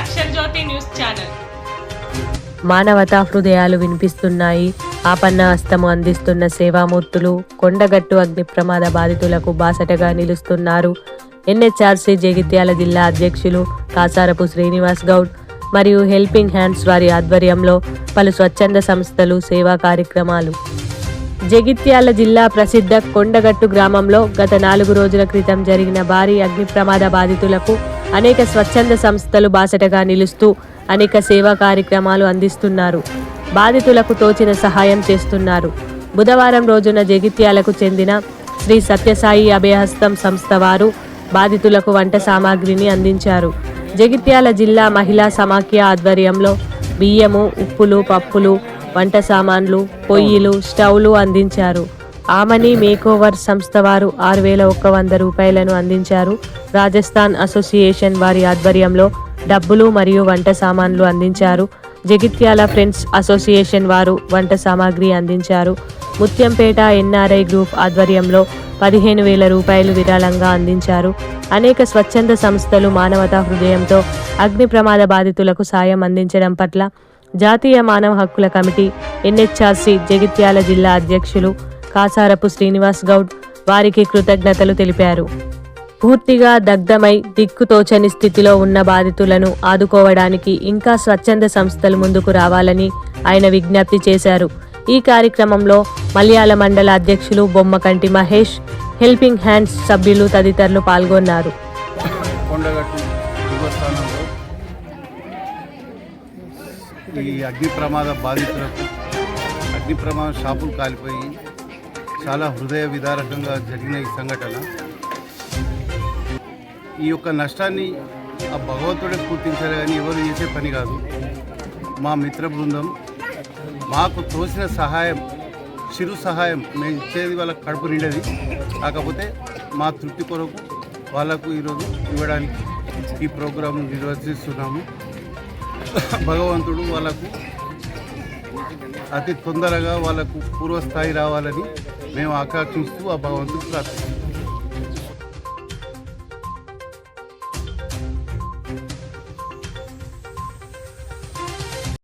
Axar Jyoti news channel. మానవతా హృదయాలు వినిపిస్తున్నాయి. ఆపన్న హస్తము అందిస్తున్న సేవామూర్తులు కొండగట్టు అగ్ని ప్రమాద బాధితులకు బాసటగా నిలుస్తున్నారు. ఎన్హెచ్ఆర్సీ జగిత్యాల జిల్లా అధ్యక్షులు కాసారపు శ్రీనివాస్ గౌడ్ మరియు హెల్పింగ్ హ్యాండ్స్ వారి ఆధ్వర్యంలో పలు స్వచ్ఛంద సంస్థలు సేవా కార్యక్రమాలు. జగిత్యాల జిల్లా ప్రసిద్ధ కొండగట్టు గ్రామంలో గత నాలుగు రోజుల క్రితం జరిగిన భారీ అగ్ని ప్రమాద బాధితులకు అనేక స్వచ్ఛంద సంస్థలు బాసటగా నిలుస్తూ అనేక సేవా కార్యక్రమాలు అందిస్తున్నారు. బాధితులకు తోచిన సహాయం చేస్తున్నారు. బుధవారం రోజున జగిత్యాలకు చెందిన శ్రీ సత్యసాయి అభయహస్తం సంస్థ వారు బాధితులకు వంట సామాగ్రిని అందించారు. జగిత్యాల జిల్లా మహిళా సమాఖ్య ఆధ్వర్యంలో బియ్యము ఉప్పులు పప్పులు వంట సామాన్లు పొయ్యిలు స్టవ్లు అందించారు. ఆమని మేకోవర్ సంస్థ వారు ఆరు వేల ఒక్క వంద రూపాయలను అందించారు. రాజస్థాన్ అసోసియేషన్ వారి ఆధ్వర్యంలో డబ్బులు మరియు వంట సామాన్లు అందించారు. జగిత్యాల ఫ్రెండ్స్ అసోసియేషన్ వారు వంట సామాగ్రి అందించారు. ముత్యంపేట ఎన్ఆర్ఐ గ్రూప్ ఆధ్వర్యంలో పదిహేను వేల రూపాయలు విరాళంగా అందించారు. అనేక స్వచ్ఛంద సంస్థలు మానవతా హృదయంతో అగ్ని ప్రమాద బాధితులకు సాయం అందించడం పట్ల జాతీయ మానవ హక్కుల కమిటీ ఎన్హెచ్ఆర్సీ జగిత్యాల జిల్లా అధ్యక్షులు కాసారపు శ్రీనివాస్ గౌడ్ వారికి కృతజ్ఞతలు తెలిపారు. పూర్తిగా దగ్ధమై దిక్కుతోచని స్థితిలో ఉన్న బాధితులను ఆదుకోవడానికి ఇంకా స్వచ్ఛంద సంస్థలు ముందుకు రావాలని ఆయన విజ్ఞప్తి చేశారు. ఈ కార్యక్రమంలో మలయాళ మండల అధ్యక్షులు బొమ్మకంటి మహేష్ హెల్పింగ్ హ్యాండ్స్ సభ్యులు తదితరులు పాల్గొన్నారు. ఈ అగ్ని ప్రమాద బాధితులకు అగ్ని ప్రమాద షాపులు కాలిపోయి చాలా హృదయ విదారకంగా జరిగిన ఈ సంఘటన. ఈ యొక్క నష్టాన్ని ఆ భగవంతుడే పూర్తించాలి కానీ ఎవరు చేసే పని కాదు. మా మిత్ర బృందం మాకు తోసిన సహాయం చిరు సహాయం మేము ఇచ్చేది వాళ్ళకి కడుపు నిండేది. కాకపోతే మా తృప్తి కొరకు వాళ్ళకు ఈరోజు ఇవ్వడానికి ఈ ప్రోగ్రాం నిర్వహిస్తున్నాము. భగవంతుడు వాళ్ళకు అతి తొందరగా వాళ్ళకు పూర్వస్థాయి రావాలని మేము ఆకాంక్షిస్తూ ఆ భగవంతుడు ప్రార్థిస్తున్నాం